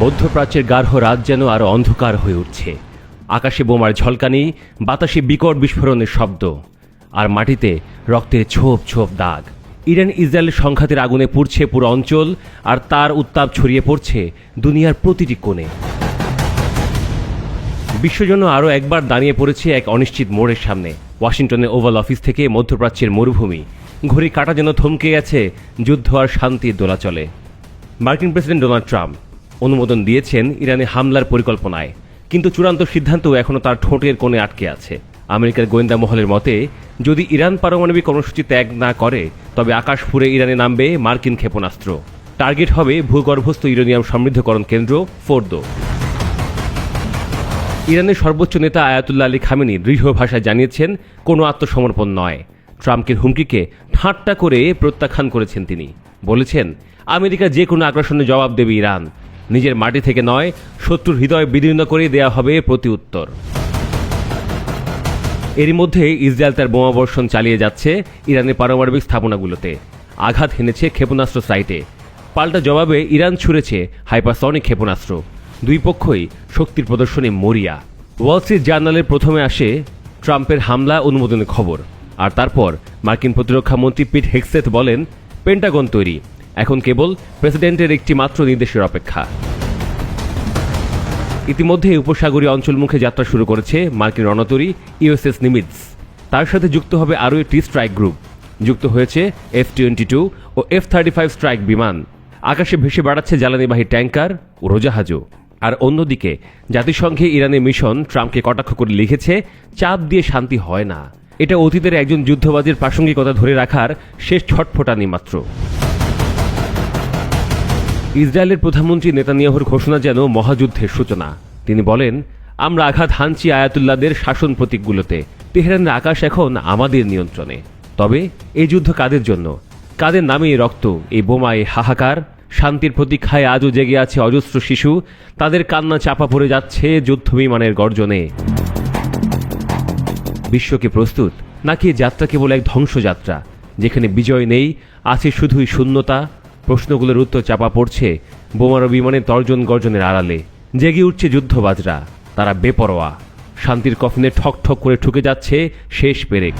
মধ্যপ্রাচ্যের গার্হ রাত যেন আরও অন্ধকার হয়ে উঠছে। আকাশে বোমার ঝলকানি, বাতাসে বিকট বিস্ফোরণের শব্দ, আর মাটিতে রক্তের ছোপ ছোপ দাগ। ইরান ইসরায়েলের সংঘাতের আগুনে পুড়ছে পুরো অঞ্চল, আর তার উত্তাপ ছড়িয়ে পড়ছে দুনিয়ার প্রতিটি কোণে। বিশ্বজন্য আরও একবার দাঁড়িয়ে পড়েছে এক অনিশ্চিত মোড়ের সামনে। ওয়াশিংটনের ওভাল অফিস থেকে মধ্যপ্রাচ্যের মরুভূমি। ঘড়ি কাটা যেন থমকে গেছে, যুদ্ধ আর শান্তির দোলাচলে। মার্কিন প্রেসিডেন্ট ডোনাল্ড ট্রাম্প অনুমোদন দিয়েছেন ইরানে হামলার পরিকল্পনায়। কিন্তু চূড়ান্ত সিদ্ধান্ত এখনও তার ঠোঁটের কোণে আটকে আছে। আমেরিকার গোয়েন্দা মহলের মতে, যদি ইরান পারমাণবিক কর্মসূচি ত্যাগ না করে, তবে আকাশ ফুরে ইরানে নামবে মার্কিন ক্ষেপণাস্ত্র। টার্গেট হবে ভূগর্ভস্থ ইউরেনিয়াম সমৃদ্ধকরণ কেন্দ্র, ফোর্দো। ইরানের সর্বোচ্চ নেতা আয়াতুল্লাহ আলী খামেনি দৃঢ় ভাষায় জানিয়েছেন, কোনো আত্মসমর্পণ নয়। ট্রাম্পের হুমকিকে ঠাট্টা করে প্রত্যাখ্যান করেছেন তিনি। বলেছেন, আমেরিকা যে কোনো আগ্রাসনের জবাব দেবে ইরান। নিজের মাটি থেকে নয়, শত্রুর হৃদয় বিদীর্ণ করে দেয়া হবে প্রতি উত্তর। এরই মধ্যে ইসরায়েল তার বোমাবর্ষণ চালিয়ে যাচ্ছে ইরানের পারমাণবিক স্থাপনাগুলোতে। আঘাত হেনেছে ক্ষেপণাস্ত্র সাইটে। পাল্টা জবাবে ইরান ছুড়েছে হাইপারসনিক ক্ষেপণাস্ত্র। দুই পক্ষই শক্তির প্রদর্শনী মরিয়া। ওয়াল স্ট্রিট জার্নালের প্রথমে আসে ট্রাম্পের হামলা অনুমোদনের খবর। আর তারপর মার্কিন প্রতিরক্ষা মন্ত্রী পিট হেক্সেথ বলেন, পেন্টাগন তৈরি। এখন কেবল প্রেসিডেন্টের একটি মাত্র নির্দেশের অপেক্ষা। ইতিমধ্যে উপসাগরীয় অঞ্চলমুখে যাত্রা শুরু করেছে মার্কিন রণতরী ইউএসএস নিমিটস। তার সাথে যুক্ত হবে আরও একটি স্ট্রাইক গ্রুপ। যুক্ত হয়েছে এফ টোয়েন্টি টু ও এফ থার্টি ফাইভ স্ট্রাইক বিমান। আকাশে ভেসে বেড়াচ্ছে জ্বালানিবাহী ট্যাঙ্কার উড়োজাহাজও আর অন্যদিকে, জাতিসংঘে ইরানের মিশন ট্রাম্পকে কটাক্ষ করে লিখেছে চাপ দিয়ে শান্তি হয় না। এটা অতীতের একজন যুদ্ধবাদীর প্রাসঙ্গিকতা ধরে রাখার শেষ ছটফটানি মাত্র। ইসরায়েলের প্রধানমন্ত্রী নেতানিয়াহুর ঘোষণা যেন মহাযুদ্ধের সূচনা। তিনি বলেন, আমরা আঘাত হানছি আয়াতুল্লাদের শাসন প্রতীকগুলোতে। তেহরানের আকাশ এখন আমাদের নিয়ন্ত্রণে। তবে এই যুদ্ধ কাদের জন্য? কাদের নামে এই রক্ত, এই বোমা এই হাহাকার? শান্তির প্রতীক্ষায় আজও জেগে আছে অজস্র শিশু। তাদের কান্না চাপা পড়ে যাচ্ছে যুদ্ধ বিমানের গর্জনে। বিশ্বকে প্রস্তুত? নাকি যাত্রা কেবল এক ধ্বংসযাত্রা, যেখানে বিজয় নেই, আছে শুধুই শূন্যতা? প্রশ্নগুলোর উত্তর চাপা পড়ছে বোমারো বিমানের তর্জন গর্জনের আড়ালে। জেগে উঠছে যুদ্ধবাজরা। তারা বেপরোয়া। শান্তির কফিনে ঠক ঠক করে ঠুকে যাচ্ছে শেষ পেরেক।